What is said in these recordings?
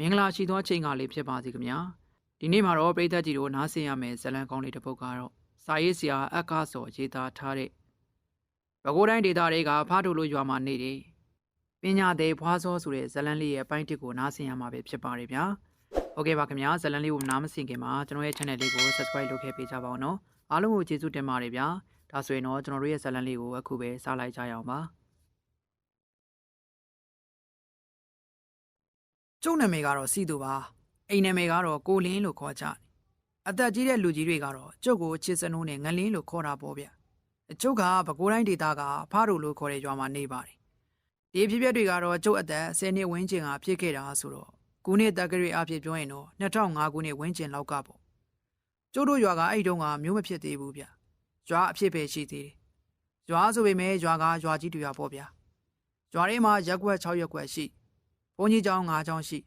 မင်္ဂလာရှိသောချိန်ကလေးဖြစ်ပါစေခင်ဗျာဒီနေ့မှာတော့ပြည်သက်ကြီးတို့နားဆင်ရမယ့်ဇလံကောင်းလေးတစ်ပုဒ်ကတော့စာရေးဆရာအက္ခစောရေးသားထားတဲ့ဘကိုးတိုင်းဒေသတွေကဖားတူလိုရွာမှာနေတယ်ပညာသေးဖွားစောဆိုတဲ့ဇလံလေးရဲ့အပိုင်းတစ်ကိုနားဆင်ရမှာပဲဖြစ်ပါတယ်ဗျာဟုတ်ကဲ့ပါခင်ဗျာဇလံလေးကိုနားမဆင်ခင်မှာကျွန်တော်ရဲ့ channel လေးကို subscribe လုပ်ခဲ့ပေးကြပါဦးနော်အားလုံးကိုကျေးဇူးတင်ပါတယ်ဗျာဒါဆိုရင်တော့ကျွန်တော်တို့ရဲ့ဇလံလေးကိုအခုပဲစလိုက်ကြရအောင်ပါ ကျုပ်နာမည်ကတော့စီသူပါအိမ်နာမည်ကတော့ကိုလင်းလို့ခေါ်ကြတယ်အသက်ကြီးတဲ့လူကြီးတွေကတော့ကျုပ်ကိုချစ်စနိုးနဲ့ငလင်းလို့ခေါ်တာပေါ့ဗျကျုပ်ကပဲကိုးတိုင်းဒေသကဖားတို့လို့ခေါ်တဲ့ရွာမှာနေပါတယ်ဒီဖြစ်ပျက်တွေကတော့ကျုပ်အသက်10နှစ်ဝန်းကျင်ကဖြစ်ခဲ့တာဆိုတော့ခုနှစ်တက္ကရီအဖြစ်ပြောရင်တော့2005ခုနှစ်ဝန်းကျင်လောက်ကပေါ့ကျုပ်တို့ရွာကအဲ့တုန်းကမျိုးမဖြစ်သေးဘူးဗျရွာအဖြစ်ပဲရှိသေးတယ်ရွာဆိုပေမဲ့ရွာကရွာကြီးတူရွာပေါ့ဗျရွာထဲမှာရက်ွက်6ရက်ွက်ရှိ ဘုန်းကြီးကျောင်း၅ကျောင်းရှိ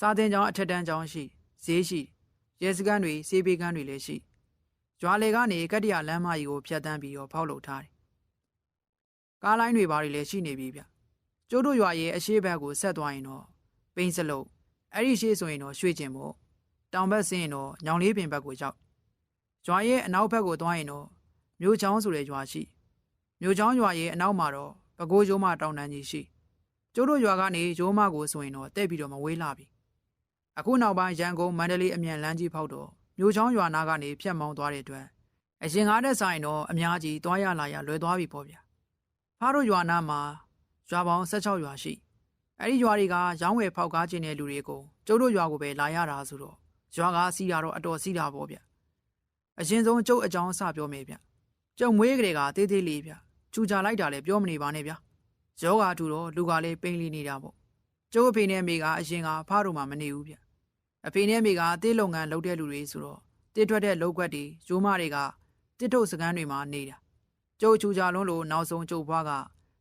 စာသင်ကျောင်းအထက်တန်းကျောင်းရှိဈေးရှိရဲစခန်းတွေစေဘေးကန်းတွေလည်းရှိကျွာလေကနေကတ္တရလမ်းမကြီးကိုဖြတ်တန်းပြီးတော့ဖောက်လုပ်ထားတယ်ကားလိုင်းတွေဘာတွေလည်းရှိနေပြီဗျကျိုးတို့ရွာရဲ့အရှိဘက်ကိုဆက်သွားရင်တော့ပိန်းစလုံးအဲ့ဒီရှိဆိုရင်တော့ရွှေကျင်မို့တောင်ဘက်ဆင်းရင်တော့ညောင်လေးပင်ဘက်ကိုရောက်ကျွာရဲ့အနောက်ဘက်ကိုသွားရင်တော့မြို့ချောင်းဆိုတဲ့ရွာရှိမြို့ချောင်းရွာရဲ့အနောက်မှာတော့ပကိုးကျိုးမတောင်တန်းကြီးရှိ ကျိုးတို့ရွာကနေရိုးမကိုဆိုရင်တော့တဲ့ပြီးတော့မဝေးလာပြီအခုနောက်ပိုင်းရန်ကုန်မန္တလေးအမြန်လမ်းကြီးဖောက်တော့မြို့ချောင်းရွာနာကနေဖြတ်မောင်းသွားတဲ့အတွက်အရင်ကားတဲ့ဆိုင်တော့အများကြီးသွားရလာရလွယ်သွားပြီပေါ့ဗျာဖားတို့ရွာနာမှာရွာပေါင်း16ရွာရှိအဲ့ဒီရွာတွေကရောင်းဝယ်ဖောက်ကားခြင်းတဲ့လူတွေကိုကျိုးတို့ရွာကိုပဲလာရတာဆိုတော့ရွာကစီးတာတော့အတော်စီးတာပေါ့ဗျာအရင်ဆုံးကျုပ်အကြောင်းအစပြောမေးဗျကျုံမွေးကလေးကတေးသေးလေးဗျချူချလိုက်တာလည်းပြောမနေပါနဲ့ဗျာ ယောဂါထူတော့လူကလေးပိန်လီနေတာပေါ့ကျိုးအဖေနဲ့အမေကအရင်ကဖားတို့မှမနေဘူးဗျအဖေနဲ့အမေကတေးလုပ်ငန်းလုပ်တဲ့လူတွေဆိုတော့တေးထွက်တဲ့လုပ်ကွက်တွေရိုးမတွေကတစ်ထုတ်စကန်းတွေမှာနေတာကျိုးချူကြလုံးလို့နောက်ဆုံးကျုပ်ဘွားက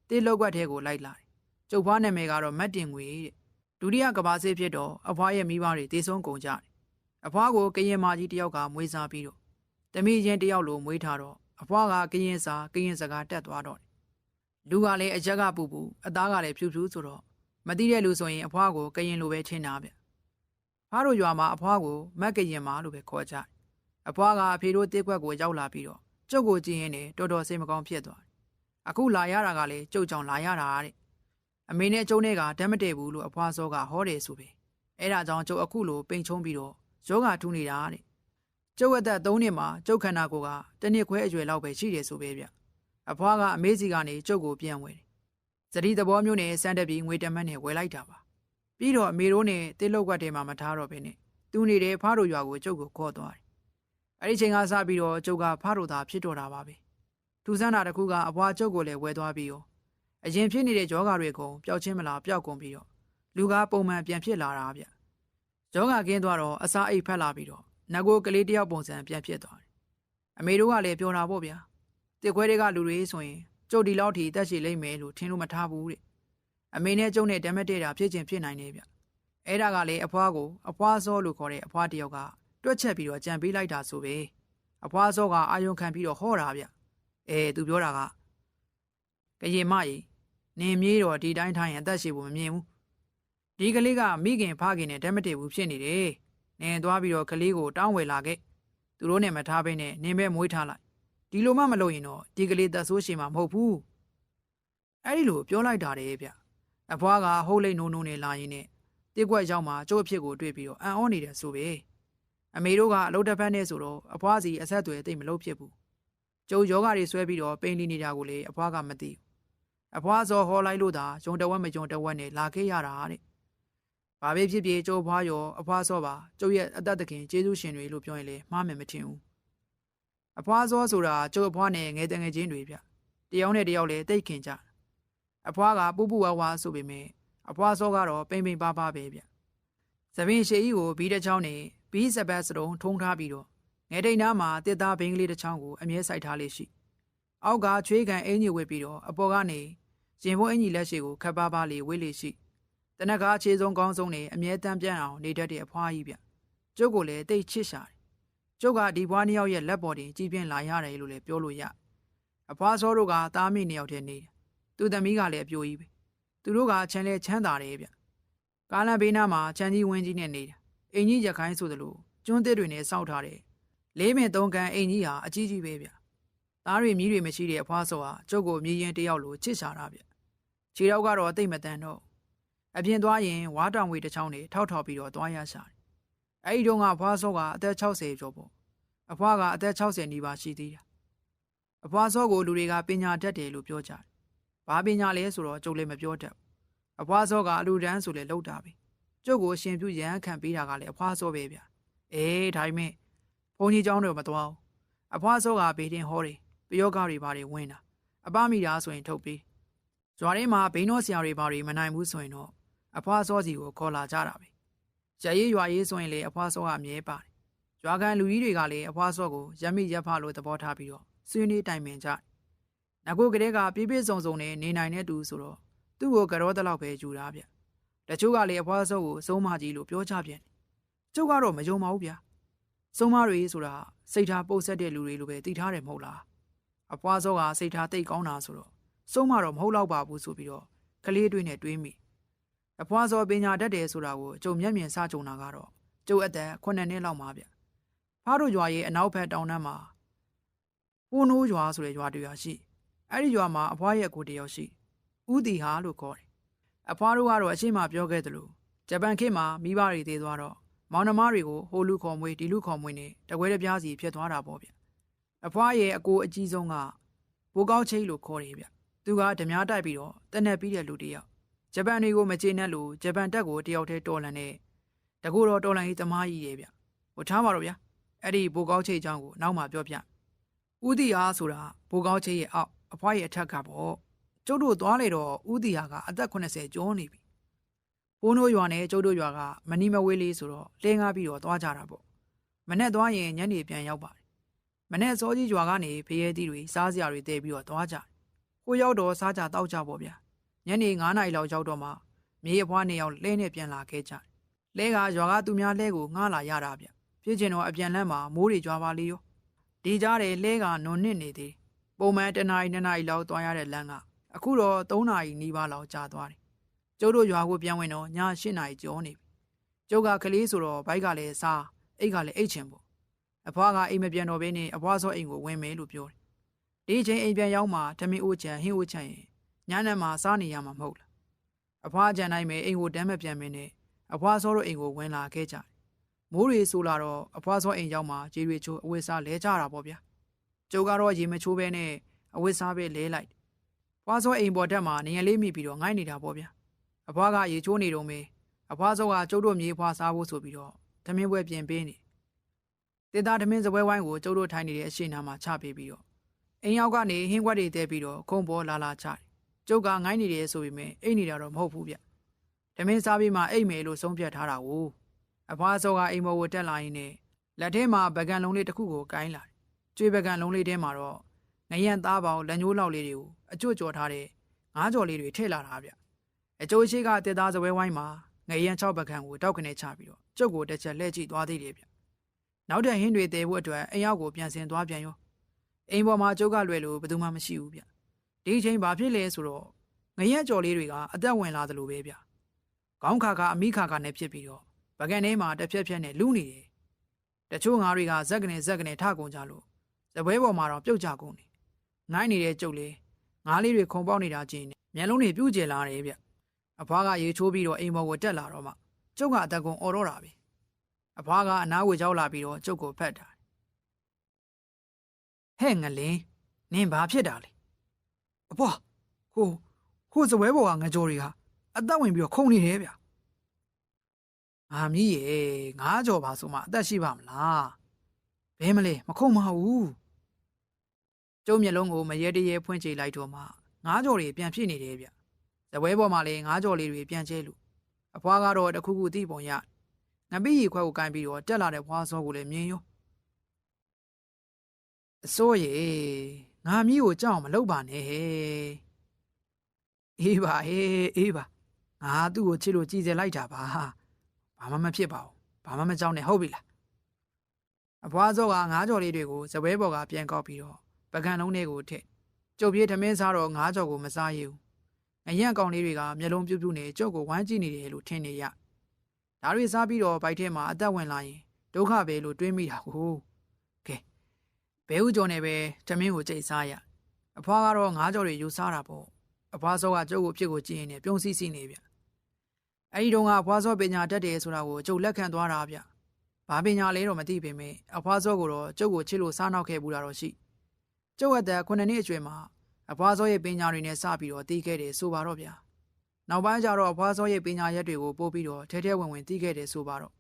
တေးလုပ်ကွက်ထဲကိုလိုက်လာတယ်ကျုပ်ဘွားနာမည်ကတော့မတ်တင်ငွေတဲ့ဒုတိယကဘာဆေးဖြစ်တော့အဖွားရဲ့မိဘတွေတေးဆုံးကုန်ကြတယ်အဖွားကိုကရင်မာကြီးတယောက်ကမွေးစားပြီးတော့တမီးချင်းတယောက်လိုမွေးထားတော့အဖွားကကရင်စာကရင်စကားတက်သွားတော့ လူကလည်းအရက်ကပူပူအသားကလည်းဖြူဖြူဆိုတော့မသိတဲ့လူဆိုရင်အဖွားကိုကရင်လိုပဲထင်တာဗျဖားတို့ရွာမှာအဖွားကိုမက်ကရင်မာလို့ပဲခေါ်ကြတယ်အဖွားကအဖေတို့တစ်ခွက်ကိုရောက်လာပြီးတော့ကျုပ်ကိုကြည့်ရင်လည်းတော်တော်စိတ်မကောင်းဖြစ်သွားတယ်အခုလာရတာကလည်းကျုပ်ကြောင့်လာရတာတဲ့အမေနဲ့ကျုံနဲ့ကဓာတ်မတည့်ဘူးလို့အဖွားစောကဟောတယ်ဆိုပဲအဲ့ဒါကြောင့်ကျုပ်အခုလိုပိန်ချုံပြီးတော့ယောဂထူးနေတာတဲ့ကျုပ်အသက်3နှစ်မှာကျုပ်ခန္ဓာကိုယ်ကတစ်နှစ်ခွဲအရွယ်လောက်ပဲရှိတယ်ဆိုပဲဗျ အဖွားကအမေးစီကနေကျုပ်ကိုပြန်ဝယ်တယ်။စတိသဘောမျိုးနဲ့စမ်းတက်ပြီးငွေတမတ်နဲ့ဝယ်လိုက်တာပါ။ပြီးတော့အမေတို့နဲ့တစ်လုတ်ကွက်ထဲမှာမထားတော့ဘဲနဲ့သူနေတဲ့ဖားတို့ရွာကိုကျုပ်ကိုခေါ်သွားတယ်။အဲဒီချိန်ကစပြီးတော့ကျုပ်ကဖားတို့သားဖြစ်တော့တာပါပဲ။ထူဆန်းတာတစ်ခုကအဖွားကျုပ်ကိုလည်းဝယ်သွားပြီးတော့အရင်ဖြစ်နေတဲ့ယောဂတွေကုန်ပျောက်ချင်းမလားပျောက်ကုန်ပြီးတော့လူကပုံမှန်ပြန်ဖြစ်လာတာဗျ။ယောဂကင်းသွားတော့အစာအိတ်ဖက်လာပြီးတော့ငကိုကလေးတယောက်ပုံစံပြန်ဖြစ်သွားတယ်။အမေတို့ကလည်းပြောတာပေါ့ဗျာ။ တစ်ခွဲတွေကလူတွေဆိုရင်ကျုပ်ဒီလောက်ထိတက်ရှိလိမ့်မယ်လို့ထင်လို့မထားဘူးတဲ့အမေနဲ့ကျုပ်နဲ့ဓမ္မတဲ့တာဖြစ်ချင်းဖြစ်နိုင်နေဗျအဲ့ဒါကလေအဖွားကိုအဖွားစောလို့ခေါ်တဲ့အဖွားတယောက်ကတွက်ချက်ပြီးတော့ကြံပေးလိုက်တာဆိုပဲအဖွားစောကအာယုံခံပြီးတော့ဟောတာဗျအဲသူပြောတာကကရင်မကြီးနင်မြေးတော့ဒီတိုင်းထိုင်ရင်အသက်ရှိဖို့မမြင်ဘူးဒီကလေးကမိခင်ဖခင်နဲ့ဓမ္မတဲ့ဘူးဖြစ်နေတယ်နင်သွားပြီးတော့ကလေးကိုတောင်းဝယ်လာခဲ့သူတို့နဲ့မထားဘဲနဲ့နင်ပဲမွေးထားလိုက် ဒီလိုမှမလုပ်ရင်တော့ဒီကလေးသက်ဆိုးရှင်မှာမဟုတ်ဘူးအဲ့ဒီလိုပြောလိုက်တာတဲ့ဗျအဖွားကဟုတ်လိမ့်နိုးနိုးနဲ့လာရင်နဲ့တစ်ကွက်ရောက်မှကျိုးအဖြစ်ကိုတွေ့ပြီးတော့အံ့ဩနေတယ်ဆိုပဲအမေတို့ကအလုပ်တစ်ဖက်နဲ့ဆိုတော့အဖွားစီအဆက်အသွယ်သိမ့်မလုပ်ဖြစ်ဘူးကျုံယောဂတွေဆွဲပြီးတော့ပိန်လီနေတာကိုလေအဖွားကမသိဘူးအဖွားစောဟောလိုက်လို့သာဂျုံတဝက်မဂျုံတဝက်နဲ့လာခဲ့ရတာတဲ့ဘာပဲဖြစ်ဖြစ်ကျိုးဖွားရောအဖွားစောပါကျုပ်ရဲ့အသက်သခင်ကျေးဇူးရှင်တွေလို့ပြောရင်လေမှားမယ်မထင်ဘူး အဖွားစောဆိုတာကျုပ်အဖွားနဲ့ငယ်တငယ်ချင်းတွေဗျတယောက်နဲ့တယောက်လည်းတိတ်ခင်ကြအဖွားကပူပူဝါဝါဆိုပေမဲ့အဖွားစောကတော့ပိမ့်ပိမ့်ပါပါပဲဗျသပင်ရှေကြီးကိုဘီးတစ်ချောင်းနဲ့ဘီးစပတ်စတုံးထုံးထားပြီးတော့ငယ်တိန်သားမှာတစ်သားဘင်းကလေးတစ်ချောင်းကိုအမြဲစိုက်ထားလေးရှိအောက်ကချွေးကန်အင်ကြီးဝစ်ပြီးတော့အပေါ်ကနေရင်ဘုံအင်ကြီးလက်ရှိကိုခပ်ပါးပါးလေးဝေးလေးရှိတနက်ကားခြေဆုံးကောင်းဆုံးနဲ့အမြဲတမ်းပြန့်အောင်နေတတ်တဲ့အဖွားကြီးဗျကျုပ်ကိုလည်းတိတ်ချစ်ရှာတယ် ကျုပ်ကဒီဘွားနှစ်ယောက်ရဲ့လက်ပေါ်တင်ကြီးပြင်းလာရတယ်လို့လည်းပြောလို့ရအဖွားစောတို့ကသားမိနှစ်ယောက်တည်းနေတယ်သူသမီးကလည်းအပြိုကြီးပဲသူတို့ကချမ်းလဲချမ်းသာတယ်ဗျကားလန်ဘေးနားမှာချမ်းကြီးဝင်းကြီးနဲ့နေတာအင်ကြီးရခိုင်းဆိုသလိုကျွန်းသစ်တွေနဲ့စောက်ထားတယ်လေးပင်သုံးကန်အင်ကြီးဟာအကြီးကြီးပဲဗျသားတွေမြည်တွေမရှိတဲ့အဖွားစောဟာကျုပ်ကိုမြည်ရင်တယောက်လိုချစ်ချတာဗျခြေတော့ကတော့အသိမ့်မတန်တော့အပြင်သွားရင်ဝါတောင်ဝေတစ်ချောင်းနေထောက်ထောက်ပြီးတော့သွားရရှာတယ် အဲ့ဒီတော့ကအဖွားစောကအသက်60ကျော်ပေါ့အဖွားကအသက်60နီးပါးရှိသေးတာအဖွားစောကိုလူတွေကပညာတတ်တယ်လို့ပြောကြတယ်ဘာပညာလဲဆိုတော့ကျုပ်လည်းမပြောတတ်ဘူးအဖွားစောကအလူတန်းဆိုလေလောက်တာပဲ ကျုပ်ကိုအရှင်ပြုရန်ခံပေးတာကလည်းအဖွားစောပဲဗျအေးဒါပေမဲ့ဘုန်းကြီးเจ้าတော့မတော်ဘူးအဖွားစောကဘေးတင်ဟောတယ်ပယောဂတွေဘာတွေဝင်တာအပမိတာဆိုရင်ထုတ်ပေးဇွာထဲမှာဘိန်းတော်ဆရာတွေဘာတွေမနိုင်ဘူးဆိုရင်တော့အဖွားစောစီကိုခေါ်လာကြတာပဲ ရရေးရွာရေးဆိုရင်လေအဖွားစောကအမြဲပါတယ်ရွာကန်လူကြီးတွေကလည်းအဖွားစောကိုရမိရက်ဖလို့သဘောထားပြီးတော့ဆွေးနွေးတိုင်ပင်ကြတယ်ငါကိုကလေးကပြည့်ပြည့်စုံစုံနဲ့နေနိုင်တဲ့သူဆိုတော့သူ့ကိုကြောတလောက်ပဲယူတာဗျတချို့ကလည်းအဖွားစောကိုစုံမကြီးလို့ပြောကြပြန်တယ်။ကျုပ်ကတော့မယုံပါဘူးဗျာ။စုံမတွေဆိုတာစိတ်ထားပုတ်ဆက်တဲ့လူတွေလိုပဲတည်ထားတယ်မဟုတ်လား။အဖွားစောကစိတ်ထားတိတ်ကောင်းတာဆိုတော့စုံမတော့မဟုတ်တော့ပါဘူးဆိုပြီးတော့ကလေးတွေနဲ့တွေးမိ။ အဖွားစောပညာတတ်တယ်ဆိုတာကိုကျုံမျက်မြင်စကြုံတာကတော့ကျုပ်အသက်9နှစ်လောက်မှဗျ။ဖားတို့ရွာရဲ့အနောက်ဘက်တောင်နှမ်းမှာဟိုးနိုးရွာဆိုတဲ့ရွာတရွာရှိ။အဲ့ဒီရွာမှာအဖွားရဲ့ကိုတယောက်ရှိ။ဦးတီဟာလို့ခေါ်တယ်အဖွားတို့ကတော့အရှိမပြောခဲ့သလိုဂျပန်ခေတ်မှာမိဘတွေတည်သွားတော့မောင်နှမတွေကိုဟိုလူခေါ်မွေးဒီလူခေါ်မွေးနဲ့တကွဲတပြားစီဖြစ်သွားတာပေါ့ဗျအဖွားရဲ့အကိုအကြီးဆုံးကဘိုးကောက်ချိတ်လို့ခေါ်တယ်ဗျသူကဓမြတိုက်ပြီးတော့တက်နေပြီးတဲ့လူတစ်ယောက် ဂျပန်တွေကိုမကျေနပ်လို့ဂျပန်တက်ကိုတယောက်တည်းတော်လန်နဲ့တကူတော့တော်လန်ကြီးသမားကြီးတယ်ဗျဟိုထားပါတော့ဗျအဲ့ဒီဘိုးကောက်ချိတ်အကြောင်းကိုနောက်မှပြောပြဦးတီအားဆိုတာဘိုးကောက်ချိတ်ရဲ့အောက်အဖွားရဲ့အထက်ကပေါ့ကျုပ်တို့သွားလေတော့ဦးတီဟာကအသက်80ကျော်နေပြီ။ဘိုးနိုးရွာနဲ့ကျုပ်တို့ရွာကမနီမဝေးလေးဆိုတော့လင်းကားပြီးတော့သွားကြတာပေါ့။မနဲ့သွားရင်ညနေပြန်ရောက်ပါတယ်။မနဲ့စောကြီးရွာကနေဖရဲသီးတွေစားစရာတွေတည်ပြီးတော့သွားကြတယ်။ကိုရောက်တော့စားကြတောက်ကြပေါ့ဗျာ။ ညနေ9နာရီလောက်ရောက်တော့မှမြေအဖွားနေအောင်လဲနဲ့ပြန်လာခဲ့ကြတယ်။လဲကရွာကသူများလဲကိုငှားလာရတာဗျ။ဖြစ်ချင်တော့အပြန်လန်းမှာမိုးတွေကြွားပါလေရော။ဒီကြားတယ်လဲကနုံနစ်နေသေး။ပုံမှန်တနာရီနှစ်နာရီလောက်သွားရတဲ့လမ်းကအခုတော့3နာရီနီးပါးလောက်ကြာသွားတယ်။ကျုပ်တို့ရွာကိုပြန်ဝင်တော့ည8နာရီကျော်နေပြီ။ကျုပ်ကကလေးဆိုတော့ဘိုက်ကလည်းစားအိတ်ကလည်းအိတ်ချင်ပေါ့။အဖွားကအိမ်မပြန်တော့ဘဲနဲ့အဖွားစောအိမ်ကိုဝင်မယ်လို့ပြောတယ်။ဒီအချိန်အိမ်ပြန်ရောက်မှဓမင်းအိုးချန်ဟင်းအိုးချန်ရင် ညနေမှာစားနေရမှာမဟုတ်လား။အဖွားကြံနိုင်မယ်အိမ်ကိုတမ်းမပြန်မင်းနဲ့အဖွားစောတို့အိမ်ကိုဝင်လာခဲ့ကြတယ်။မိုးတွေဆိုလာတော့အဖွားစောအိမ်ရောက်မှကြေးတွေချိုးအဝတ်စားလဲကြတာပေါ့ဗျာ။ကျုပ်ကတော့ရေမချိုးဘဲနဲ့အဝတ်စားပဲလဲလိုက်။ဖွားစောအိမ်ပေါ်တက်မှာနေရလေးမိပြီးတော့ငိုင်းနေတာပေါ့ဗျာ။အဖွားကရေချိုးနေတော့မေအဖွားစောကကျုပ်တို့မြေဖွားစားဖို့ဆိုပြီးတော့သမင်းပွဲပြင်ပေးနေ။တေသားသမင်းစပွဲဝိုင်းကိုကျုပ်တို့ထိုင်နေတဲ့အရှိနာမှာချပေးပြီးတော့အိမ်ရောက်ကနေဟင်းခွက်တွေတဲပြီးတော့ခုံပေါ်လာလာချတယ်။ ကျုပ်ကငိုင်းနေတယ်ဆိုပေမဲ့အိတ်နေတာတော့မဟုတ်ဘူးဗျ။သမင်းစားပြီးမှအိတ်မယ်လို့ဆုံးဖြတ်ထားတာကိုအဖွားစောကအိမ်ပေါ်ကိုတက်လာရင်းနဲ့လက်ထဲမှာပကံလုံးလေးတစ်ခုကိုကိုင်းလာတယ်။ကျွေးပကံလုံးလေးထဲမှာတော့ငရန်သားပေါင်းလက်ညှိုးလောက်လေးတွေကိုအကျွတ်ကြော်ထားတဲ့ငါးကြော်လေးတွေထည့်လာတာဗျအကျိုးရှိကတက်သားစပွဲဝိုင်းမှာငရန်၆ပကံကိုတောက်ခနဲ့ချပြီးတော့ကျုပ်ကိုတစ်ချက်လှည့်ကြည့်သွားသေးတယ်ဗျနောက်တဲ့ဟင်းတွေတဲဖို့အတွက်အိမ်ရောက်ကိုပြန်ဆင်သွားပြန်ရောအိမ်ပေါ်မှာကျုပ်ကလွယ်လို့ဘယ်သူမှမရှိဘူးဗျ ဒီအချိန်ဘာဖြစ်လဲဆိုတော့ငရန်ကြော်လေးတွေကအသက်ဝင်လာသလိုပဲဗျခေါင်းခါခါအမိခါခါနဲ့ဖြစ်ပြီးတော့ပကံထဲမှာတစ်ဖြက်ဖြက်နဲ့လူးနေတယ်တချို့ငါတွေကဇက်ကနေဇက်ကနေထကုန်ကြလို့ဇပွဲပေါ်မှာတော့ပြုတ်ကြကုန်တယ်ငိုင်းနေတဲ့ကျုပ်လေးငါးလေးတွေခုံပေါက်နေတာကြည့်နေမျက်လုံးတွေပြူးကျယ်လာတယ်ဗျအဖွားကရေချိုးပြီးတော့အိမ်ပေါ်ကိုတက်လာတော့မှကျုပ်ကအတကုံអော်တော့တာပဲအဖွားကအနားကိုရောက်လာပြီးတော့ကျုပ်ကိုဖက်တာဟဲ့ငလင်းနင်ဘာဖြစ်တာလဲ အဖွားဟိုဟိုစပွဲပေါ်ကငကြော်တွေဟာအသက်ဝင်ပြီးတော့ခုန်နေတယ်ဗျအာမီးရေငါးကြော်ပါဆိုမှအသက်ရှိပါမလားဘဲမလဲမခုန်မဟုတ်ကျုံမျက်လုံးကိုမရဲတရဲဖွင့်ကြည့်လိုက်တော့မှငါးကြော်တွေပြန်ဖြစ်နေတယ်ဗျ။ဇပွဲပေါ်မှာလည်းငါးကြော်လေးတွေပြန်ကျဲလို့အဖွားကတော့တခုခုတိပုံရငပိရီခွက်ကိုကင်ပြီးတော့တက်လာတဲ့ဖွားစောကိုလည်းမြင်ရောအစိုးရေ ငါမီးကိုကြောက်မလုပ်ပါနဲ့ဟဲ့အေးပါဟေးအေးပါငါသူ့ကိုချစ်လို့ကြည်စဲလိုက်တာပါဘာမှမဖြစ်ပါဘူးဘာမှမကြောက်နဲ့ဟုတ်ပြီလားအဖွားစောကငါးကြော်လေးတွေကိုဇပွဲပေါ်ကပြန်ကောက်ပြီးတော့ပကံလုံးလေးကိုထည့်ကျုပ်ပြေးထမင်းစားတော့ငါးကြော်ကိုမစားရဘူးအရက်ကောင်လေးတွေကမျက်လုံးပြူးပြူးနဲ့ကျုပ်ကိုဝမ်းကြည့်နေတယ်လို့ထင်နေရဒါတွေစားပြီးတော့ဘိုက်ထဲမှာအသက်ဝင်လာရင်ဒုက္ခပဲလို့တွေးမိတာကိုကဲ ဘဲဥကြော်နဲ့ပဲတမင်းကိုကြိတ်စားရအဖွားကတော့ငါးကြော်တွေယူစားတာပေါ့အဖွားစောကကျုပ်ကိုဖြစ်ကိုကြည့်ရင်လည်းပြုံးစီစီနေဗျအဲ့ဒီတော့ကအဖွားစောပညာတတ်တယ်ဆိုတာကိုကျုပ်လက်ခံသွားတာဗျဘာပညာလဲတော့မသိပေမဲ့အဖွားစောကိုတော့ကျုပ်ကိုချစ်လို့စားနောက်ခဲ့ဘူးတာတော့ရှိကျုပ်အသက်9နှစ်အရွယ်မှာအဖွားစောရဲ့ပညာတွေနဲ့စပြီးတော့တီးခဲ့တယ်ဆိုပါတော့ဗျာနောက်ပိုင်းကျတော့အဖွားစောရဲ့ပညာရက်တွေကိုပို့ပြီးတော့ထဲထဲဝင်ဝင်တီးခဲ့တယ်ဆိုပါတော့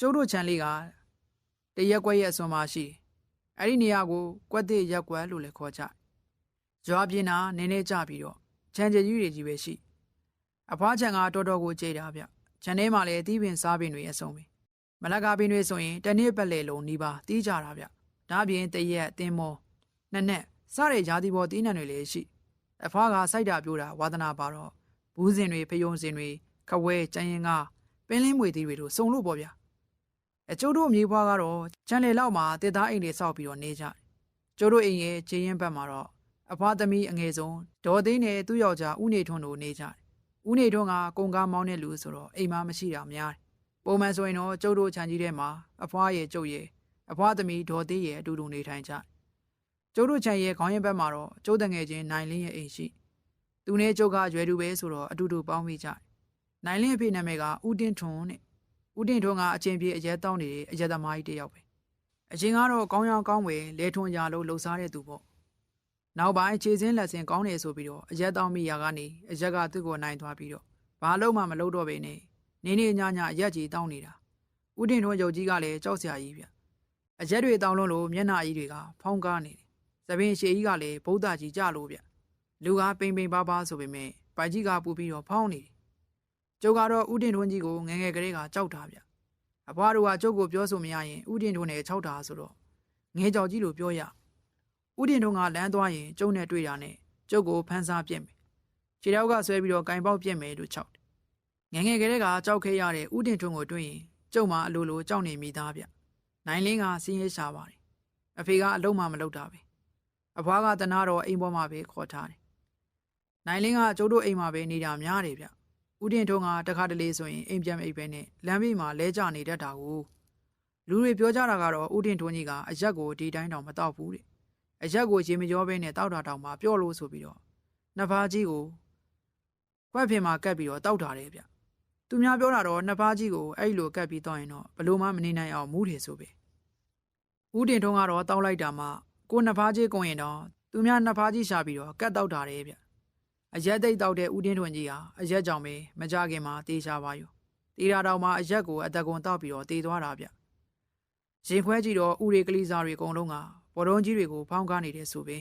ကျုပ်တို့ချန်လေးကတရက်ကွက်ရဲ့အစွန်မှာရှိတယ် အဲ့ဒီနေရာကိုကွက်တဲ့ရက်ကွက်လို့လည်းခေါ်ကြတယ်ရွာပြင်းတာနည်းနည်းကြပြီးတော့ချန်ကျကြီးတွေကြီးပဲရှိအဖွားချန်ကတော်တော်ကိုကြိတ်တာဗျချန်ထဲမှာလည်းတီးပင်စားပင်တွေအစုံပဲမလကာပင်တွေဆိုရင်တစ်နှစ်ပတ်လေလုံးနီးပါးတီးကြတာဗျဒါအပြင်တရက်တင်းမောနှစ်နှစ်စတဲ့ဂျာတိဘောတင်းနံတွေလည်းရှိအဖွားကစိုက်တာပြိုးတာဝါသနာပါတော့ဘူးစင်တွေဖယုံစင်တွေခဝဲကျန်းရင်ကပင်းလင်းမွေသီးတွေတို့စုံလို့ပေါ့ဗျာ အကျိုးတို့မြေဖွားကတော့ချန်လေလောက်မှာတစ်သားအိမ်တွေစောက်ပြီးတော့နေကြတယ်ကျိုးတို့အိမ်ရဲ့ခြေရင်ဘက်မှာတော့အဖွားသမီးအငယ်ဆုံးဒေါ်သိန်းနဲ့သူ့ယောက်ျားဦးနေထွန်းတို့နေကြတယ်ဦးနေထွန်းကကုံကားမောင်းတဲ့လူဆိုတော့အိမ်မှာမရှိတာများတယ်ပုံမှန်ဆိုရင်တော့ကျုပ်တို့ခြံကြီးထဲမှာအဖွားရဲ့ကျုပ်ရဲ့အဖွားသမီးဒေါ်သေးရဲ့အတူတူနေထိုင်ကြတယ်ကျုပ်တို့ချန်ရဲ့ခေါင်းရင်ဘက်မှာတော့ကျုပ်တငယ်ချင်းနိုင်လင်းရဲ့အိမ်ရှိသူနဲ့ကျုပ်ကရွယ်တူပဲဆိုတော့အတူတူပေါင်းမိကြတယ်နိုင်လင်းအဖေနာမည်ကဦးတင်ထွန်းတဲ့ ဦးတင်ထွန်းကအချင်းပြေအရက်တောင်းနေတဲ့အရက်သမားကြီးတစ်ယောက်ပဲအချင်းကတော့ကောင်းရောင်ကောင်းဝယ်လဲထွန်ရလို့လှုပ်ရှားတဲ့သူပေါ့နောက်ပိုင်းခြေစင်းလက်စင်းကောင်းနေဆိုပြီးတော့အရက်တောင်းမိရာကနေအရက်ကသူ့ကိုနိုင်သွားပြီးတော့ဘာလို့မှမလုပ်တော့ပဲနဲ့နေနေညညအရက်ကြီးတောင်းနေတာဦးတင်ထွန်းရုပ်ကြီးကလည်းကြောက်စရာကြီးဗျအရက်တွေတောင်းလို့လို့မျက်နှာကြီးတွေကဖောင်းကားနေတယ်သပင်ရှည်ကြီးကလည်းဗုဒ္ဓကြီးကြလို့ဗျလူကပိန်ပိန်ပါးပါးဆိုပေမဲ့ပိုက်ကြီးကပူပြီးတော့ဖောင်းနေတယ် ကျုပ်ကတော့ဥတင်ထွန်းကြီးကိုငယ်ငယ်ကလေးကကြောက်တာဗျအဘွားတို့ကကျုပ်ကိုပြောဆိုမရရင်ဥတင်ထွန်းနဲ့ခြောက်တာဆိုတော့ငယ်ကြောက်ကြီးလို့ပြောရဥတင်ထွန်းကလမ်းသွားရင်ကျုံနဲ့တွေ့တာနဲ့ကျုပ်ကိုဖမ်းစားပြစ်မယ်ခြေထောက်ကဆွဲပြီးတော့ကင်ပေါက်ပြစ်မယ်လို့ခြောက်တယ်ငယ်ငယ်ကလေးကကြောက်ခဲရတဲ့ဥတင်ထွန်းကိုတွေ့ရင်ကျုပ်မှအလိုလိုကြောက်နေမိသားဗျနိုင်လင်းကစင်းရဲရှာပါတယ်အဖေကအလုံးမှမလုပ်တာပဲအဖွားကတနာတော့အိမ်ပေါ်မှာပဲခေါ်ထားတယ်။နိုင်လင်းကကျုပ်တို့အိမ်မှာပဲနေတာများတယ်ဗျ။ ဦးတင်ထုံးကတခါတလေဆိုရင်အိမ်ပြန်မအိပ်ပဲနဲ့လမ်းဘေးမှာလဲကျနေတတ်တာကိုလူတွေပြောကြတာကတော့ဦးတင်ထုံးကြီးကအရက်ကိုဒီတိုင်းတောင်မတောက်ဘူးတဲ့အရက်ကိုရေမကြောပဲနဲ့တောက်တာတောင်မှပြော့လို့ဆိုပြီးတော့နှစ်ဖားကြီးကိုကွက်ဖင်မှာကပ်ပြီးတော့တောက်တာတယ်ဗျ။သူများပြောတာတော့နှစ်ဖားကြီးကိုအဲ့လိုကပ်ပြီးတော့ရင်တော့ဘလို့မှမနေနိုင်အောင်မူးတယ်ဆိုပဲ။ဦးတင်ထုံးကတော့တောက်လိုက်တာမှကိုနှစ်ဖားကြီးကုန်ရင်တော့သူများနှစ်ဖားကြီးရှာပြီးတော့ကတ်တောက်တာတယ်ဗျ အရက်သိပ်တောက်တဲ့ဦးတင်းထွန်ကြီးဟာအရက်ကြောင့်ပဲမကြခင်မှာတေးရှာပါယူတေးတာတောင်မှအရက်ကိုအသက်ကုန်တောက်ပြီးတော့တေးသွားတာဗျရင်ခွဲကြည့်တော့ဥတွေကလေးစားတွေအကုန်လုံးကဘော်တုံးကြီးတွေကိုဖောင်းကားနေတဲ့ဆိုပဲ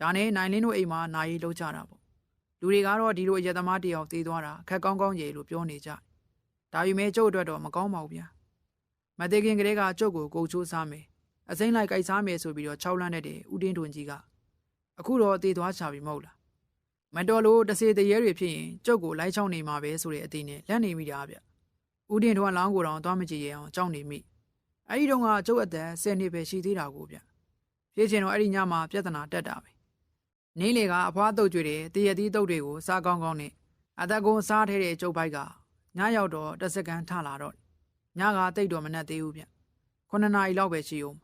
ဒါနဲ့နိုင်လင်းတို့အိမ်မှာနာရီလုံးကြတာပေါ့လူတွေကတော့ဒီလိုအရက်သမားတယောက်တေးသွားတာခက်ကောင်းကောင်းရေလို့ပြောနေကြဒါပေမဲ့ကျုပ်အတွက်တော့မကောင်းပါဘူးဗျာမသေးခင်ကလေးကကျုပ်ကိုကိုချိုးစားမယ်အစိမ့်လိုက်ကြိုက်စားမယ်ဆိုပြီးတော့၆လန့်တဲ့ဦးတင်းထွန်ကြီးကအခုတော့တည်သွားချပြီမဟုတ်လား မတော်လို့တစေတရေတွေဖြစ်ရင်ကျုပ်ကိုလိုက်ချောင်းနေမှာပဲဆိုတဲ့အသေးနဲ့လက်နေမိတာဗျဦးတင်းထွန်လောင်းကိုတော့သွားမကြည့်ရအောင်ကြောက်နေမိအဲ့ဒီတော့ကကျုပ်အသက်10နှစ်ပဲရှိသေးတာကိုဗျဖြစ်ချင်တော့အဲ့ဒီညမှာပြဿနာတက်တာပဲနေလေကအဖွားတုတ်ကြွတဲ့တရသီးတုတ်တွေကိုစားကောင်းကောင်းနဲ့အသက်ကုန်စားထဲတဲ့ကျုပ်ဘိုက်ကညရောက်တော့တစ်စက္ကန့်ထလာတော့ညကတိတ်တော့မနဲ့သေးဘူးဗျခုနှစ်နာရီလောက်ပဲရှိအောင်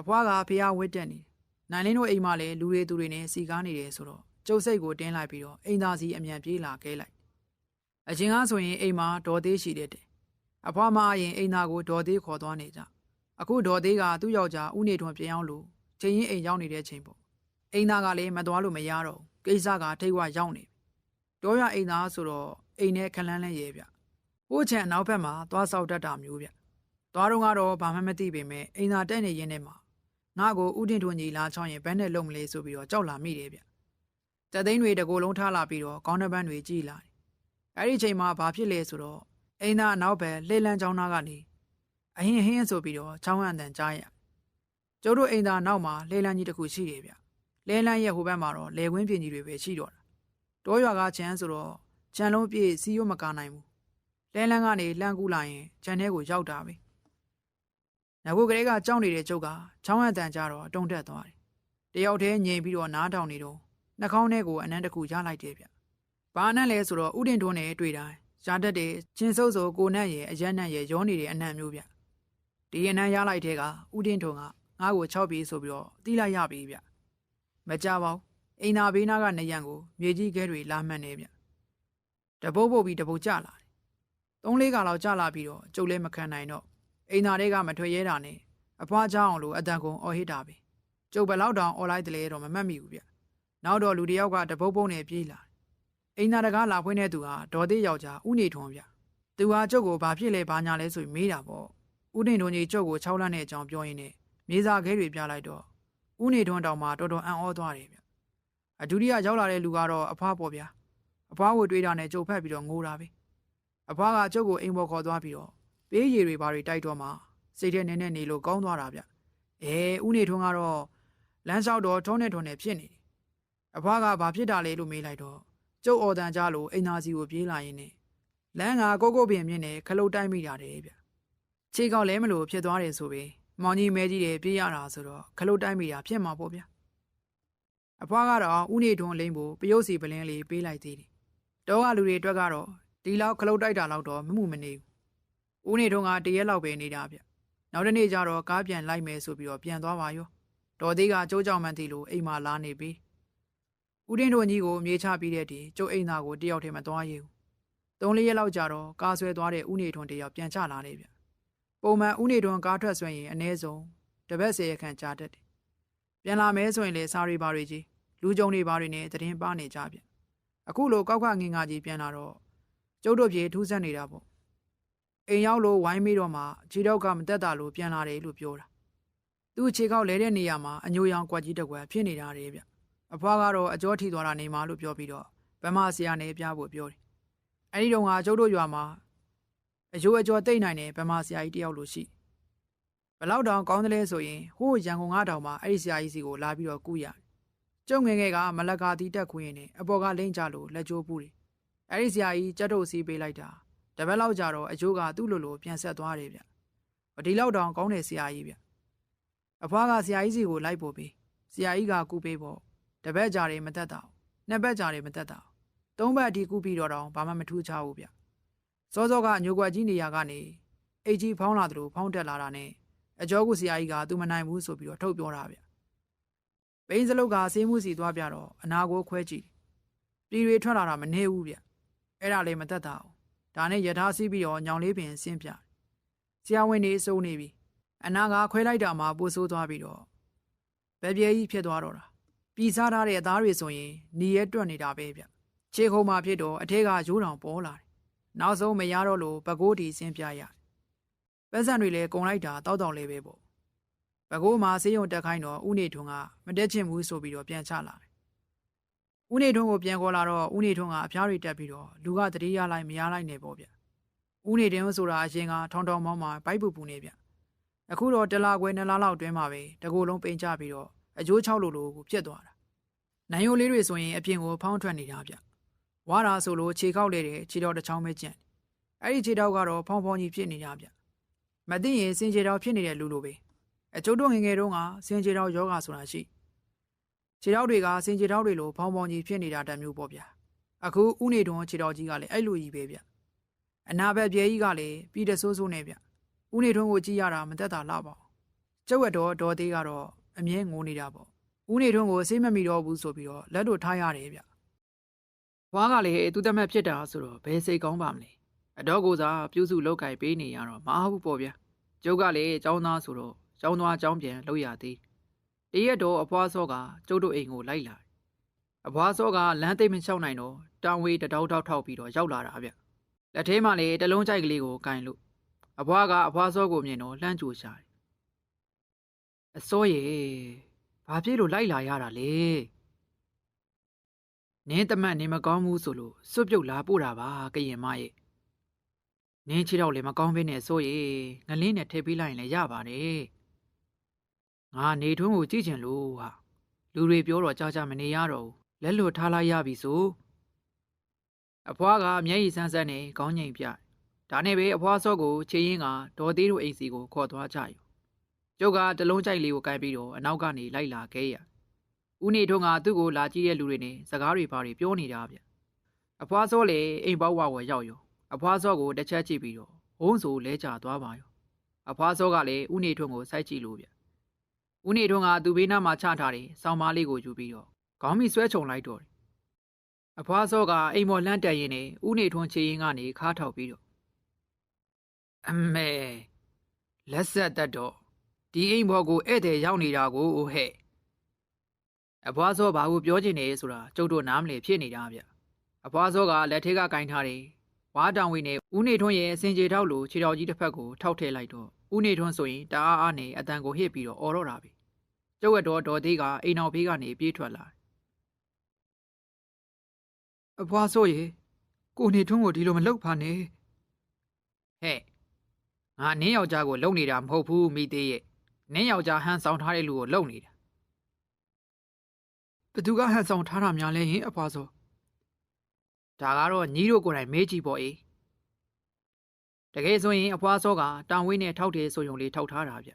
အဖွားကဖေးဝစ်တက်နေတယ်။နိုင်လင်းတို့အိမ်မှာလည်းလူတွေသူတွေနဲ့စီကားနေတယ်ဆိုတော့ ကျုပ်စိတ်ကိုတင်းလိုက်ပြီးတော့အိမ်သားစီအမြန်ပြေးလာခဲ့လိုက်။အချင်းကဆိုရင်အိမ်မှာဒေါ်သေးရှိတဲ့တယ်။အဖွားမအရင်အိမ်သားကိုဒေါ်သေးခေါ်သွားနေကြ။အခုဒေါ်သေးကသူ့ယောက်ျားဦးနေထွန်ပြန်အောင်လို့ချင်းရင်အိမ်ရောက်နေတဲ့ချိန်ပေါ့။အိမ်သားကလည်းမသွားလို့မရတော့ဘူး။ကိစ္စကထိတ်ဝရောက်နေပြီ။တောရအိမ်သားဆိုတော့အိမ်နဲ့ခလန်းလဲရဲဗျ။ဟိုးချန်အနောက်ဘက်မှာသွားဆောက်တတ်တာမျိုးဗျ။သွားတော့ကတော့ဘာမှမသိပေမဲ့အိမ်သာတက်နေရင်းနဲ့မှာငါ့ကိုဥတင်ထွန်ကြီးလာချောင်းရင်ဘယ်နဲ့လုံးမလဲဆိုပြီးတော့ကြောက်လာမိတယ်ဗျ။ တက်သိန်းတွေတကိုယ်လုံးထားလာပြီးတော့ကောင်းနှပန်းတွေကြည်လာတယ်။အဲ့ဒီချိန်မှာဘာဖြစ်လဲဆိုတော့အိမ်သားအနောက်ဘက်လှေလန်းချောင်းသားကနေအဟင်းဟင်းဆိုပြီးတော့ချောင်းအန်တန်ကြားရ။ကျိုးတို့အိမ်သားနောက်မှာလှေလန်းကြီးတစ်ခုရှိတယ်ဗျ။လှေလန်းရဲ့ဟိုဘက်မှာတော့လေကွင်းပြင်ကြီးတွေပဲရှိတော့တာ။တောရွာကချမ်းဆိုတော့ချမ်းလုံးပြည့်စီးရိုးမကာနိုင်ဘူး။လှေလန်းကနေလှမ်းကူးလာရင်ချမ်းထဲကိုရောက်တာပဲ။ငါကလေးကကြောက်နေတဲ့ကျုပ်ကချောင်းရတန်ကြတော့တုံတက်သွားတယ်။တယောက်တည်းငြိမ်ပြီးတော့နားထောင်နေတော့ နှာခေါင်းထဲကိုအနမ်းတစ်ခုရလိုက်တယ်ဗျဘာနဲ့လဲဆိုတော့ဥတင်ထွန်းနဲ့တွေ့တာရှားတတ်တဲ့ချင်းစုပ်ဆိုကိုနဲ့ရဲ့အရက်နဲ့ရဲ့ရောနေတဲ့အနံ့မျိုးဗျဒီအနံ့ရလိုက်တဲ့ကဥတင်ထွန်းကငါ့ကို6ပြီဆိုပြီးတော့တီးလိုက်ရပြီဗျမကြပါဘူးအိမ်သာဘေးနားကနေရန်ကိုမြေကြီးခဲတွေလာမှန်နေဗျတပုတ်ပုတ်ပြီးတပုတ်ကြလာတယ်သုံးလေးကလောက်ကြလာပြီးတော့ကျုပ်လည်းမခံနိုင်တော့အိမ်သာတွေကမထွက်ရဲတာနဲ့အဖွားချောင်းအောင်လို့အတန်ကုန်အော်ဟစ်တာပဲကျုပ်ဘယ်လောက်တောင်အော်လိုက်တယ်လဲတော့မမှတ်မိဘူးဗျ နောက်တော့လူတစ်ယောက်ကတပုတ်ပုတ်နဲ့ပြေးလာအိမ်သာတကားလာဖွင့်တဲ့သူဟာဒေါ်သေးယောက်ျားဥနေထွန်းဗျ။သူဟာကျုပ်ကိုဘာဖြစ်လဲဘာညာလဲဆိုပြီးမေးတာပေါ့။ဥနေထွန်းကြီးကျုပ်ကို6လနဲ့အကြောင်းပြောရင်းနဲ့မြေစာခဲတွေပြလိုက်တော့ဥနေထွန်းတောင်မှတော်တော်အံ့ဩသွားတယ်ဗျ။အဒုတိယရောက်လာတဲ့လူကတော့အဖွားပေါ့ဗျာ။အဖွားကိုတွေးတာနဲ့ကျုပ်ဖက်ပြီးတော့ငိုတာပဲ။အဖွားကကျုပ်ကိုအိမ်ပေါ်ခေါ်သွားပြီးတော့ပေးရည်တွေဘာတွေတိုက်တော့မှစိတ်ထဲနည်းနည်းနေလို့ကောင်းသွားတာဗျ။အဲဥနေထွန်းကတော့လမ်းလျှောက်တော့ထုံးနဲ့ထုံးနဲ့ဖြစ်နေတယ်။ အဖွားကဘာဖြစ်တာလဲလို့မေးလိုက်တော့ကျုပ်အော်တန်ကြလို့အိမ်သားစီကိုပြေးလာရင်းနဲ့လမ်းကကိုကိုပင်မြင့်နဲ့ခလုတ်တိုက်မိတာတယ်ဗျခြေကောက်လဲမလို့ဖြစ်သွားတယ်ဆိုပြီးမောင်ကြီးမဲကြီးတယ်ပြေးရတာဆိုတော့ခလုတ်တိုက်မိတာဖြစ်မှာပေါ့ဗျအဖွားကတော့ဥနေထွန်းလိမ့်ဖို့ပယုတ်စီပလင်းလေးပေးလိုက်သေးတယ်တောကလူတွေအတွက်ကတော့ဒီလောက်ခလုတ်တိုက်တာလောက်တော့မမှုမနေဘူးဥနေထွန်းကတရက်လောက်ပဲနေတာဗျနောက်တစ်နေ့ကျတော့ကားပြန်လိုက်မယ်ဆိုပြီးတော့ပြန်သွားပါရောတော်သေးကကျိုးကြောင်မှန်းတီလို့အိမ်မှာလာနေပြီ ဦးတင်းတို့ညီကိုမြေချပြီးတဲ့တည်းကျုပ်အိမ်သားကိုတယောက်တည်းမသွားရဘူး။သုံးလေးရက်လောက်ကြာတော့ကားဆွဲသွားတဲ့ဦးနေထွန်းတယောက်ပြန်ချလာတယ်ဗျ။ပုံမှန်ဦးနေထွန်းကားထွက်ဆွဲရင်အ ਨੇ ဆုံးတစ်ပတ်ဆယ်ရက်ခန့်ကြာတတ်တယ်။ပြန်လာမဲဆိုရင်လေစားရီပါတွေကြီးလူကြုံတွေပါတွေနဲ့တရင်ပါနေကြဗျ။အခုလိုကောက်ကငင်ငါကြီးပြန်လာတော့ကျုပ်တို့ပြေထူးဆန်းနေတာပေါ့။အိမ်ရောက်လို့ဝိုင်းမိတော့မှခြေတော့ကမတက်တာလို့ပြန်လာတယ်လို့ပြောတာ။သူ့ခြေကောက်လဲတဲ့နေရာမှာအညိုရောင်ကွက်ကြီးတစ်ကွက်ဖြစ်နေတာတယ်ဗျ။ အဖွားကတော့အကျော်ထီသွားတာနေမှာလို့ပြောပြီးတော့ဗမာဆရာနဲ့ပြဖို့ပြောတယ်။အဲဒီတော့ကကျုပ်တို့ရွာမှာအယိုးအကျော်တိတ်နိုင်တဲ့ဗမာဆရာကြီးတယောက်လို့ရှိဘလောက်တောင်ကောင်းတယ်လဲဆိုရင်ဟိုးရန်ကုန်9000မှာအဲ့ဒီဆရာကြီးစီကိုလာပြီးတော့ကူရတယ်။ကျုံငယ်ငယ်ကမလကာတီတက်ခွင်းနေအပေါ်ကလိမ့်ကြလို့လက်ကျိုးပူတယ်။အဲ့ဒီဆရာကြီးကြက်တို့စီးပေးလိုက်တာတပတ်လောက်ကြာတော့အယိုးကသူ့လိုလိုပြန်ဆက်သွားတယ်ဗျ။ဒီလောက်တောင်ကောင်းတဲ့ဆရာကြီးဗျ။အဖွားကဆရာကြီးစီကိုလိုက်ပို့ပေးဆရာကြီးကကူပေးဖို့ တပတ်ကြာတယ်မတက်တာဘူးနှစ်ပတ်ကြာတယ်မတက်တာဘူးသုံးပတ်အထိကူပြီးတော့တော့ဘာမှမထူးခြားဘူးဗျစောစောကအညိုကွက်ကြီးနေရာကနေအိတ်ကြီးဖောင်းလာတယ်လို့ဖောင်းတက်လာတာနဲ့အကျော်ကူဆရာကြီးကသူမနိုင်ဘူးဆိုပြီးတော့ထုတ်ပြောတာဗျဘိန်းစလုတ်ကဆေးမှုစီသွားပြတော့အနာကိုခွဲကြည့်ပြည်တွေထွက်လာတာမနေဘူးဗျအဲ့ဒါလည်းမတက်တာဘူးဒါနဲ့ယထာစီးပြီးတော့ညောင်လေးပင်ဆင်းပြဆရာဝန်နေစုံနေပြီအနာကခွဲလိုက်တာမှပိုဆိုးသွားပြီးတော့ဗပြဲကြီးဖြစ်သွားတော့တာ ပြည်စားထားတဲ့အသားတွေဆိုရင်ညီရဲတွက်နေတာပဲဗျခြေခုံမှာဖြစ်တော့အထက်ကရိုးတောင်ပေါ်လာတယ်နောက်ဆုံးမရတော့လို့ဘကိုးတီဆင်းပြရတယ်ပတ်စံတွေလည်းကုံလိုက်တာတောက်တောက်လေးပဲပေါ့ဘကိုးမှာဆေးရုံတက်ခိုင်းတော့ဦးနေထွန်းကမတက်ချင်ဘူးဆိုပြီးတော့ပြန်ချလာတယ်ဦးနေထွန်းကိုပြန်ခေါ်လာတော့ဦးနေထွန်းကအဖျားတွေတက်ပြီးတော့လူကတတိယလိုက်မရလိုက်နေပေါ့ဗျဦးနေတင်းဆိုတာအရင်ကထောင်ထောင်မောင်းမှာဗိုက်ပူပူနေဗျအခုတော့တလားခွဲနှစ်လားလောက်တွင်းမှာပဲတကူလုံးပိန်ချပြီးတော့ အကျိုး6လို့လို့ကိုဖြစ်သွားတာ။နိုင်ရိုးလေးတွေဆိုရင်အပြင်ကိုဖောင်းထွက်နေတာဗျ။ဝါတာဆိုလို့ခြေခောက်လေတဲ့ခြေတော်တစ်ချောင်းပဲကျန်တယ်။အဲ့ဒီခြေတော်ကတော့ဖောင်းဖောင်းကြီးဖြစ်နေတာဗျ။မသိရင်စင်ခြေတော်ဖြစ်နေတဲ့လူလိုပဲ။အကျိုးတို့ငယ်ငယ်တုန်းကစင်ခြေတော်ယောဂါဆိုတာရှိ။ခြေတော်တွေကစင်ခြေတော်တွေလိုဖောင်းဖောင်းကြီးဖြစ်နေတာတမျိုးပေါ့ဗျာ။အခုဥနေတွန်ခြေတော်ကြီးကလည်းအဲ့လိုကြီးပဲဗျ။အနာဘက်ပြဲကြီးကလည်းပြီးတဆိုးဆိုးနေဗျ။ဥနေတွန်ကိုကြည့်ရတာမသက်သာလှပါဘူး။ကျုပ်ဝက်တော်ဒေါ်သေးကတော့ အမြဲငိုနေတာပေါ့။ဦးနေထွန်းကိုစိတ်မမီတော့ဘူးဆိုပြီးတော့လက်တို့ထားရတယ်ဗျ။ဘွားကလည်းသူတမက်ဖြစ်တာဆိုတော့ဘယ်စိတ်ကောင်းပါမလဲ။အတော့ကိုစားပြုစုလောက်ကင်ပေးနေရတော့မဟုတ်ဘူးပေါ့ဗျာ။ကျုပ်ကလည်းចောင်းသားဆိုတော့ចောင်းသားចောင်းပြန်လုပ်ရသေး။တရက်တော့အဖွားစောကကျုပ်တို့အိမ်ကိုလိုက်လာတယ်။အဖွားစောကလမ်းသိမ့်မချောက်နိုင်တော့တောင်ဝေးတတောက်တောက်ထောက်ပြီးတော့ရောက်လာတာဗျ။လက်ထဲမှာလည်းတလုံးကြိုက်ကလေးကိုကင်လို့အဖွားကအဖွားစောကိုမြင်တော့လှမ်းကြိုရှာတယ်။ အစောရဲ့ဘာဖြစ်လို့လိုက်လာရတာလဲနင်းတမတ်နေမကောင်းဘူးဆိုလို့စွတ်ပြုတ်လာပို့တာပါကရင်မရဲ့နင်းချီတော့လည်းမကောင်းဘဲနဲ့ဆိုရေငလင်းနဲ့ထည့်ပေးလိုက်ရင်လည်းရပါတယ်ငါနေထွန်းကိုကြည့်ချင်လို့ဟာလူတွေပြောတော့ကြာကြာမနေရတော့ဘူးလက်လွတ်ထားလိုက်ရပြီဆိုအဖွားကမျက်ရည်ဆန်းဆန်းနဲ့ခေါင်းငိမ်ပြဒါနဲ့ပဲအဖွားစောကိုခြေရင်းကဒေါ်သေးတို့အိမ်စီကိုခေါ်သွားကြယူ ကျုပ်ကတလုံးကြိုက်လေးကိုကင်ပြီးတော့အနောက်ကနေလိုက်လာခဲ့ရဦးနေထွန်းကသူ့ကိုလာကြည့်တဲ့လူတွေနဲ့စကားတွေပါတွေပြောနေတာဗျအဖွားစောလေအိမ်ပေါက်ဝဝရောက်ရောအဖွားစောကိုတစ်ချက်ကြည့်ပြီးတော့ဝုန်းဆိုလဲကျသွားပါရောအဖွားစောကလည်းဥနေထွန်းကိုစိုက်ကြည့်လို့ဗျဥနေထွန်းကသူ့ဘေးနားမှာချထားတယ်ဆောင်းပါးလေးကိုယူပြီးတော့ခေါင်းမိဆွဲချုံလိုက်တော့တယ်အဖွားစောကအိမ်မော်လှမ်းတက်ရင်နဲ့ဥနေထွန်းခြေရင်ကနေခါထောက်ပြီးတော့အမေလက်ဆက်တတ်တော့ ဒီအိမ်ဘော်ကိုဧည့်သည်ရောက်နေတာကိုဟဲ့အဖွားစောဘာကိုပြောချင်နေဆိုတာကျုပ်တို့နားမလည်ဖြစ်နေတာဗျအဖွားစောကလက်ထဲကကင်ထားတယ်။ဝါတောင်ဝင်းနဲ့ဦးနေထွန်းရဲ့အစင်ကြေထောက်လိုခြေတော်ကြီးတစ်ဖက်ကိုထောက်ထည့်လိုက်တော့ဦးနေထွန်းဆိုရင်တအားအားနဲ့အတန်ကိုဟစ်ပြီးတော့အော်တော့တာပဲ။ကျုပ်ရတော်ဒေါ်သေးကအိမ်အောင်ဖေးကနေပြေးထွက်လာတယ်။အဖွားစောရေကိုနေထွန်းကိုဒီလိုမလုပ်ပါနဲ့။ဟဲ့ငါနင်းယောက်ျားကိုလုံနေတာမဟုတ်ဘူးမိသေးရဲ့။ နင်းယောက်ျားဟန်ဆောင်ထားတဲ့လူကိုလုံနေတာ။ဘသူကဟန်ဆောင်ထားတာများလဲဟင်အဖွားစောဒါကတော့ညီတို့ကိုယ်တိုင်မေးကြည့်ပေါ့အေးတကယ်ဆိုရင်အဖွားစောကတောင်ဝင်းနဲ့ထောက်တယ်ဆိုရုံလေးထောက်ထားတာဗျ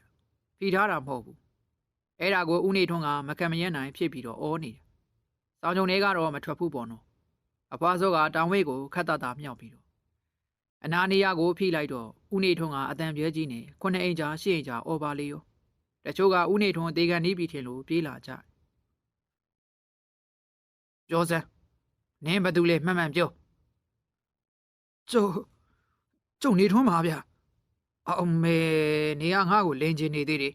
ဖိထားတာမဟုတ်ဘူးအဲ့ဒါကိုဦးနေထွန်းကမကံမရနိုင်ဖြစ်ပြီးတော့အောနေတာစောင်းကြုံတွေကတော့မထွက်ဘူးပေါ့နော်အဖွားစောကတောင်ဝင်းကိုခတ်တတာမြောက်ပြီးတော့အနာနေရကိုဖိလိုက်တော့ဦးနေထွန်းကအတန်ပြဲကြီးနဲ့ခုနှစ်အိမ်ကြာရှစ်အိမ်ကြာအော်ပါလေးရော တချို့ကဦးနေထွန်းတေကန်နီးပြီးထင်လို့ပြေးလာကြပြောစမ်းနင်းဘာတူလဲမှန်မှန်ပြောကျုပ်ကျုပ်နေထွန်းပါဗျအော်မေနေကငါ့ကိုလင်းချင်နေသေးတယ်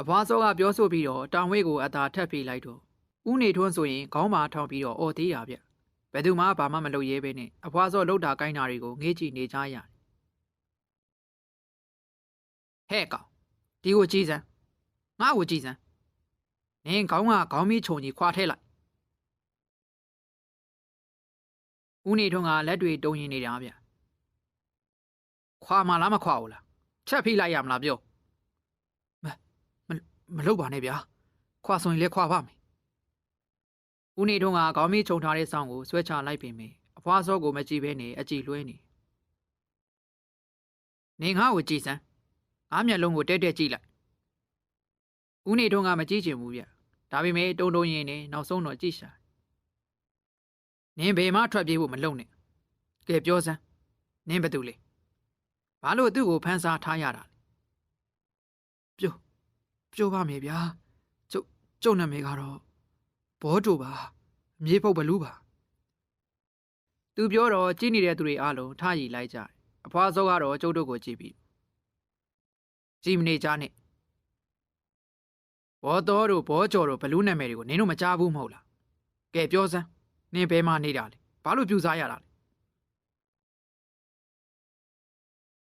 အဖွားစောကပြောဆိုပြီးတော့တောင်ဝေးကိုအသာထပ်ပြေးလိုက်တော့ဦးနေထွန်းဆိုရင်ခေါင်းမာထောင်ပြီးတော့အော်သေးတာဗျဘယ်သူမှဘာမှမလုပ်ရဲပဲနဲ့အဖွားစောလှုပ်တာကိုင်းတာတွေကိုငေးကြည့်နေကြရတယ် ဟဲ့ကောင်ဒီကိုကြည်စမ်းငါ့ကိုကြည်စမ်းနင်းခေါင်းကခေါင်းမီးချုံကြီးခွာထဲလိုက်ဦးနေထွန်းကလက်တွေတုံရင်နေတာဗျခွာမလားမခွာဘူးလားချက်ဖိလိုက်ရမလားပြောမမမလုပ်ပါနဲ့ဗျာခွာဆိုရင်လည်းခွာပါမယ်ဦးနေထွန်းကခေါင်းမီးချုံထားတဲ့ဆောင်းကိုဆွဲချလိုက်ပြင်မယ်အဖွားစောကိုမကြည့်ဘဲနဲ့အကြည့်လွှဲနေနေငါ့ကိုကြည့်စမ်း ငါမျက်လုံးကိုတဲတဲကြည့်လိုက်ဦးနေထွန်းကမကြည့်ချင်ဘူးဗျဒါပေမဲ့တုံတုံရင်နဲ့နောက်ဆုံးတော့ကြည့်ရှာနင်းဘယ်မှထွက်ပြေးဖို့မလုပ်နဲ့ကဲပြောစမ်းနင်းဘာတူလဲဘာလို့သူ့ကိုဖမ်းစားထားရတာလဲပြောပြောပါမယ်ဗျာကျုပ်ကျုပ်နာမည်ကတော့ဘောတူပါမြေပုတ်ဘလူးပါသူပြောတော့ကြည့်နေတဲ့သူတွေအားလုံးထားရည်လိုက်ကြတယ်အဖွားစောကတော့ကျုပ်တို့ကိုကြည့်ပြီး ကြည့်မနေကြနဲ့ဘောတော်တို့ဘောကျော်တို့ဘလူးနာမည်တွေကိုနင်းတို့မကြားဘူးမဟုတ်လားကဲပြောစမ်းနင်းဘဲမှနေတာလေဘာလို့ပြူစားရတာလဲ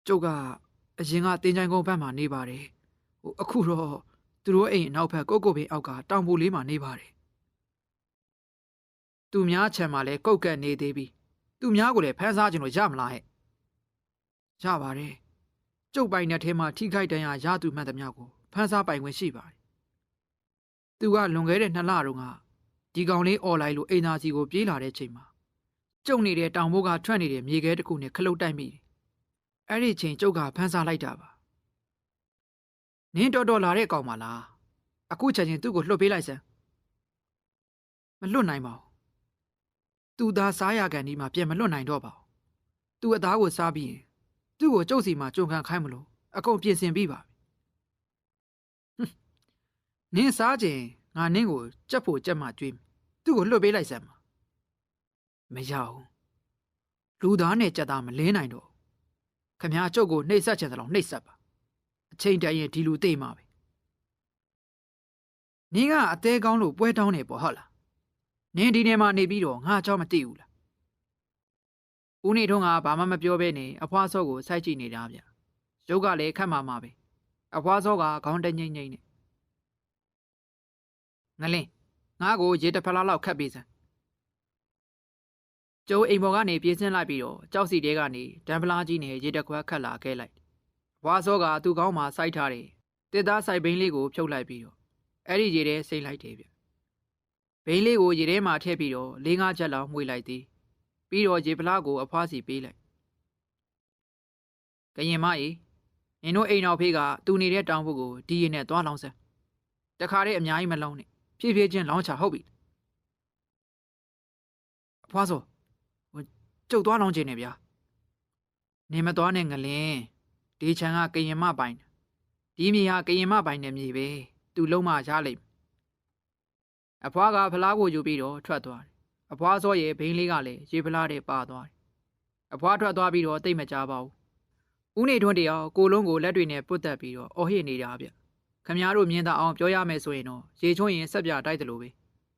ကျုပ်ကအရင်ကတင်ချိုင်ကုန်းဘက်မှာနေပါတယ်ဟိုအခုတော့သူတို့အိမ်အနောက်ဘက်ကုတ်ကုတ်ပင်အောက်ကတောင်ပူလေးမှာနေပါတယ်သူများချံမှာလဲကုတ်ကက်နေသေးပြီသူများကိုလည်းဖမ်းစားခြင်းလို့ရမလားဟဲ့ရပါတယ် ကျုပ်ပိုင်တဲ့ထဲမှာထိခိုက်တန်ရာရသူမှန်သမျှကိုဖမ်းစားပိုင်ခွင့်ရှိပါတယ်သူကလွန်ခဲ့တဲ့နှစ်လတုန်းကဒီကောင်လေးអော်လိုက်လို့အိမ်သားစီကိုပြေးလာတဲ့ချိန်မှာကျုံနေတဲ့တောင်ဘိုးကထွက်နေတဲ့မြေခဲတစ်ခုနဲ့ခလုတ်တိုက်မိတယ်။အဲ့ဒီချိန်ကျုပ်ကဖမ်းစားလိုက်တာပါ။နင်းတော်တော်လာတဲ့ကောင်မလား။အခုချက်ချင်းသူ့ကိုလွှတ်ပေးလိုက်စမ်း။မလွတ်နိုင်ပါဘူး။သူသားစားရကန်ဒီမှာပြန်မလွတ်နိုင်တော့ပါဘူး။သူအသားကိုစားပြီးရင် သူ့ကိုကျုပ်စီမှာကြုံခံခိုင်းမလို့အကုန်ပြင်ဆင်ပြီးပါနင်းစားခြင်းငါနင်းကိုကြက်ဖို့ကြက်မှကြွေးသူ့ကိုလွတ်ပေးလိုက်စမ်းပါမရဘူးလူသားနဲ့ကြက်သားမလင်းနိုင်တော့ခမားကျုပ်ကိုနှိပ်စက်ခြင်းသလောက်နှိပ်စက်ပါအချိန်တန်ရင်ဒီလူသိမှာပဲနင်းကအသေးကောင်းလို့ပွဲတောင်းနေပေါ့ဟုတ်လားနင်းဒီနေမှာနေပြီးတော့ငါအကြောင်းမသိဘူးလား ဦးနေထုံးကဘာမှမပြောဘဲနဲ့အဖွားစောကိုစိုက်ကြည့်နေတာဗျရုပ်ကလည်းခတ်မှာမှာပဲအဖွားစောကခေါင်းတငိမ့်ငိမ့်နဲ့ငလင်းငါ့ကိုရေတစ်ဖလားလောက်ခတ်ပေးစမ်းကျိုးအိမ်ပေါ်ကနေပြေးဆင်းလိုက်ပြီးတော့ကြောက်စီတဲကနေဒံပလားကြီးနဲ့ရေတစ်ခွက်ခတ်လာခဲ့လိုက်ဘွားစောကသူ့ကောင်းမှာစိုက်ထားတယ်တစ်သားစိုက်ဘိန်းလေးကိုဖြုတ်လိုက်ပြီးတော့အဲ့ဒီရေထဲစိမ့်လိုက်တယ်ဗျဘိန်းလေးကိုရေထဲမှာထည့်ပြီးတော့လေးငါးချက်လောက်မှွေလိုက်သည် ပြီးတော့ရေပလားကိုအဖွားစီပေးလိုက်ကရင်မကြီးနင်တို့အိမ်တော်ဖေးကသူနေတဲ့တောင်ဘုတ်ကိုဒီရင်နဲ့သွားလောင်းစမ်းတခါတည်းအများကြီးမလုံးနဲ့ဖြည်းဖြည်းချင်းလောင်းချဟုတ်ပြီအဖွားစောဟိုကျုပ်သွားလောင်းခြင်းနဲ့ဗျာနေမသွားနဲ့ငလင်းဒီချံကကရင်မပိုင်ဒီမြေဟာကရင်မပိုင်တဲ့မြေပဲသူလုံးမရလိမ့်မယ်အဖွားကဖလားကိုယူပြီးတော့ထွက်သွားတယ် အဖွားစောရဲ့ဘိန်းလေးကလည်းရေဖလားတဲ့ပါသွားတယ်အဖွားထွက်သွားပြီးတော့တိတ်မကြပါဘူးဦးနေထွန်းတယောက်ကိုလုံးကိုလက်တွေနဲ့ပုတ်တက်ပြီးတော့အော်ဟစ်နေတာဗျခမများတို့မြင်တာအောင်ပြောရမယ်ဆိုရင်တော့ရေချုံးရင်ဆက်ပြတိုက်တယ်လို့ပဲ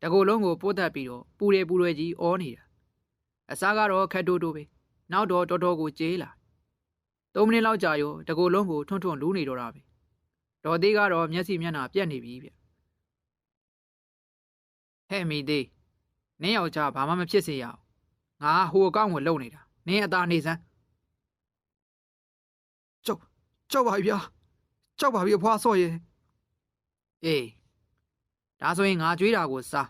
တကူလုံးကိုပုတ်တက်ပြီးတော့ပူတယ်ပူတယ်ကြီးအော်နေတာအစားကတော့ခက်တိုးတိုးပဲနောက်တော့တော်တော်ကိုကြေးလာသုံးမိနစ်လောက်ကြာရောတကူလုံးကိုထွန်းထွန်းလူးနေတော့တာပဲတော်သေးကတော့မျက်စိမျက်နှာပြက်နေပြီဗျဟဲ့မိသေး နင်းယောက်ျားဘာမှမဖြစ်စေရအောင်ငါဟိုအကောင့်ကိုလုံနေတာနင်းအသာနေစမ်း ကြောက်ပါပြီဗျာကြောက်ပါပြီအဖွားစော့ရဲ့ အေးဒါဆိုရင်ငါကြွေးတာကိုစား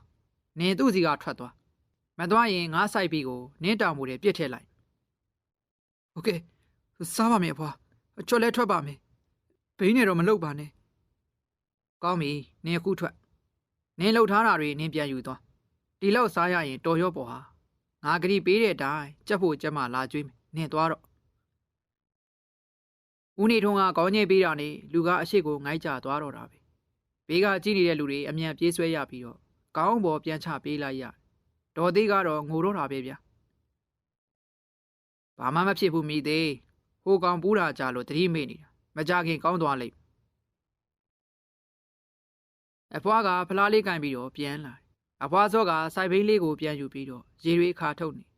နင်သူ့စီကထွက်သွားမသွားရင်ငါစိုက်ပြီးကိုနင်းတောင်မူတွေပြစ်ထည့်လိုက် โอเคစားပါမယ်အဖွားအချွတ်လဲထွက်ပါမယ်ဘိန်းနဲ့တော့မလုပ်ပါနဲ့ ကောင်းပြီနင်အခုထွက်နင်လှုပ်ထားတာတွေနင်ပြန်ယူသွား ဒီလောက်စားရရင်တော်ရော့ပေါ်ဟာငါဂရီပေးတဲ့အတိုင်းကြက်ဖို့ကြက်မှလာကြွေးမယ်နင်သွားတော့ဦးနေထုံးကကောင်းညိတ်ပေးတာနဲ့လူကအရှိကိုငိုက်ကြသွားတော့တာပဲဘေးကကြည့်နေတဲ့လူတွေအမြန်ပြေးဆွဲရပြီးတော့ကောင်းပေါ်ပြန်ချပေးလိုက်ရဒေါ်သေးကတော့ငိုတော့တာပဲဗျာဘာမှမဖြစ်ဘူးမိသေးဟိုကောင်ပူးတာကြလို့တတိမေ့နေတာမကြခင်ကောင်းသွားလိမ့်အဖွားကဖလားလေးကင်ပြီးတော့ပြန်လာတယ်။ အဖွားစောကစိုက်ဘိန်းလေးကိုပြန်ယူပြီးတော့ရေရွေးခါထုတ်နေ။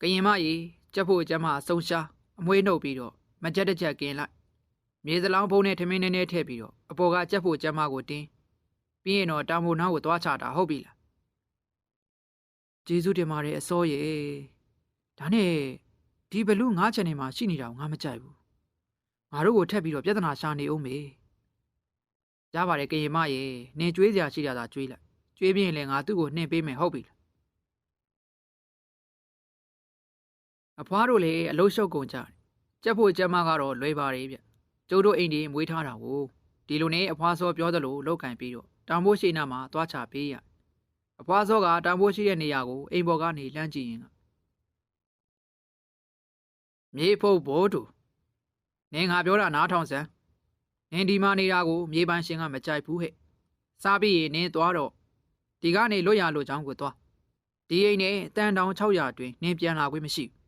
ကရင်မကြီးကြက်ဖို့ကြက်မဆုံရှားအမွေးနှုတ်ပြီးတော့မကြက်တစ်ချက်กินလိုက်။မြေစလောင်းဖုံးနဲ့ထမင်းနည်းနည်းထည့်ပြီးတော့အပေါ်ကကြက်ဖို့ကြက်မကိုတင်းပြီးရင်တော့တောင်ပုံနှောင်းကိုသွားချတာဟုတ်ပြီလား။ကျေးဇူးတင်ပါတယ်အစောရေ။ဒါနဲ့ဒီဘလူးငါးချန်နယ်မှာရှိနေတာကိုငါမကြိုက်ဘူး။ငါတို့ကိုထက်ပြီးတော့ပြဿနာရှာနေအောင်မေ။ ရပါတယ်ကရင်မရေနင်ကျွေးစရာရှိတာသာကျွေးလိုက်ကျွေးပြီးရင်လည်းငါသူ့ကိုနှင်ပေးမယ်ဟုတ်ပြီလားအဖွားတို့လည်းအလုံးရှုပ်ကုန်ကြတယ်ကြက်ဖို့ကြက်မကတော့လွယ်ပါတယ်ဗျကျုပ်တို့အိမ်ဒီမွေးထားတာကိုဒီလိုနဲ့အဖွားစောပြောသလိုလောက်ကင်ပြီးတော့တောင်ဖို့ရှိနာမှာသွားချပေးရအဖွားစောကတောင်ဖို့ရှိတဲ့နေရာကိုအိမ်ပေါ်ကနေလှမ်းကြည့်ရင်ကမြေဖုတ်ဘိုးတူနင်ငါပြောတာနားထောင်စမ်း နင်ဒီမှာနေတာကိုမြေပန်းရှင်ကမကြိုက်ဘူးဟဲ့။စားပြီးရင်နင်သွားတော့ဒီကနေလွတ်ရလို့ချောင်းကိုသွား။ဒီအိမ်နဲ့တန်တောင်600အတွင်းနင်ပြန်လာခွင့်မရှိဘူး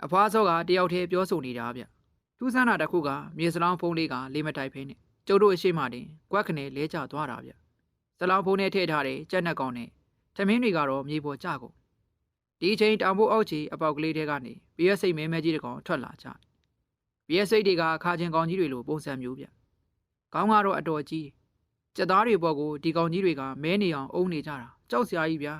။အဖွားစောကတယောက်တည်းပြောဆိုနေတာဗျ။ထူးဆန်းတာတစ်ခုကမြေစလောင်းဖုံးလေးကလေးမတိုက်ဖဲနဲ့ကျုပ်တို့အရှိမတင်ကွက်ခနဲ့လဲကျသွားတာဗျ။စလောင်းဖုံးနဲ့ထည့်ထားတဲ့ကြက်နှက်ကောင်နဲ့ထမင်းတွေကတော့မြေပေါ်ကျကုန်။ဒီအချိန်တောင်ဖို့အောက်ချီအပေါက်ကလေးထဲကနေပြည့်စိတ်မဲမဲကြီးတစ်ကောင်ထွက်လာကြတယ် ပြည့်စိတ်တွေကခါချင်းကောင်ကြီးတွေလိုပုံစံမျိုးဗျ။ကောင်းကတော့အတော်ကြီးကြက်သားတွေပေါ်ကိုဒီကောင်ကြီးတွေကမဲနေအောင်အုံနေကြတာကြောက်စရာကြီးဗျာ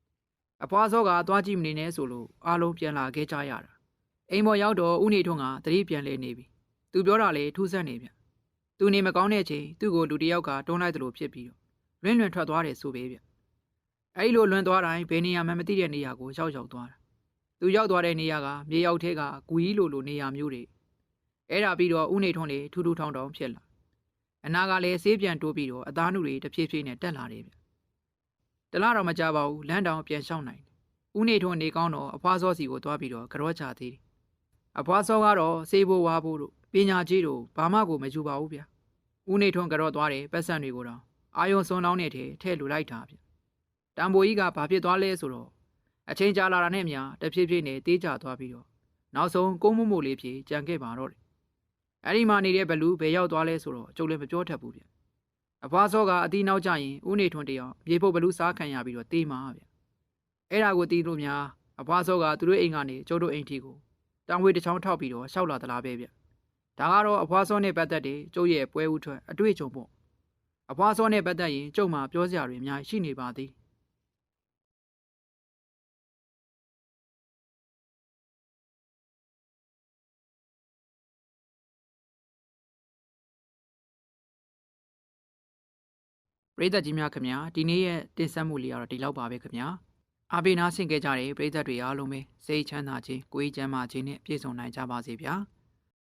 ။အဖွားစောကသွားကြည့်မနေနဲ့ဆိုလို့အားလုံးပြန်လာခဲ့ကြရတာ။အိမ်ပေါ်ရောက်တော့ဦးနေထွန်းကတတိပြန်လဲနေပြီ။သူပြောတာလေထူးဆန်းနေဗျ။သူနေမကောင်းတဲ့အချိန်သူ့ကိုလူတစ်ယောက်ကတွန်းလိုက်သလိုဖြစ်ပြီးတော့လွင့်လွင့်ထွက်သွားတယ်ဆိုပဲဗျ။အဲဒီလိုလွင့်သွားတိုင်းဘယ်နေရာမှမသိတဲ့နေရာကိုရောက်ရောက်သွားတာ။သူရောက်သွားတဲ့နေရာကမြေရောက်ထဲကဂူကြီးလိုလိုနေရာမျိုးတွေ အဲ့ဒါပြီးတော့ဦးနေထွန်းလေထူးထူးထောင်ထောင်ဖြစ်လာအနာကလည်းဆေးပြန်တိုးပြီးတော့အသားနုတွေတဖြည်းဖြည်းနဲ့တက်လာတယ်ဗျတလားတော့မကြပါဘူးလမ်းတောင်ပြန်လျှောက်နိုင်တယ်ဦးနေထွန်းနေကောင်းတော့အဖွားစောစီကိုသွားပြီးတော့ကြောချသေးတယ်အဖွားစောကတော့ဆေးဖို့ဝါဖို့တို့ပညာကြီးတို့ဘာမှကိုမယူပါဘူးဗျဦးနေထွန်းကြောသွားတယ်ပတ်စံတွေကိုတော့အာယုံစွန်လောင်းနေတယ်ထဲ့လူလိုက်တာဗျတံပိုးကြီးကဘာဖြစ်သွားလဲဆိုတော့အချိန်ကြာလာတာနဲ့အမျှတဖြည်းဖြည်းနဲ့တေးကြသွားပြီးတော့နောက်ဆုံးကုန်းမမို့လေးဖြစ်ကြံခဲ့ပါတော့တယ် အဲ့ဒီမှာနေတဲ့ဘလူးဘယ်ရောက်သွားလဲဆိုတော့ကျုပ်လည်းမပြောတတ်ဘူးဗျအဖွားစောကအတီးနောက်ကျရင်ဦးနေထွန်းတယောက်မြေဖို့ဘလူးစားခံရပြီးတော့တေးမှာဗျအဲ့ဒါကိုတီးလို့များအဖွားစောကသူတို့အိမ်ကနေကျုပ်တို့အိမ်ထီကိုတောင်ဝေးတစ်ချောင်းထောက်ပြီးတော့ရှောက်လာသလားပဲဗျဒါကတော့အဖွားစောနဲ့ပတ်သက်တဲ့ကျုပ်ရဲ့ပွဲဥထွက်အတွေ့အကြုံပေါ့အဖွားစောနဲ့ပတ်သက်ရင်ကျုပ်မှာပြောစရာတွေအများကြီးရှိနေပါသေး ရိသတ်ကြီးများခင်ဗျာဒီနေ့ရဲ့တင်ဆက်မှုလေးကတော့ဒီလောက်ပါပဲခင်ဗျာအားပေးနာဆင်ကြကြတဲ့ပရိသတ်တွေအားလုံးပဲစိတ်ချမ်းသာခြင်းကိုယ်ရေးချမ်းသာခြင်းနဲ့ပြည့်စုံနိုင်ကြပါစေဗျာ။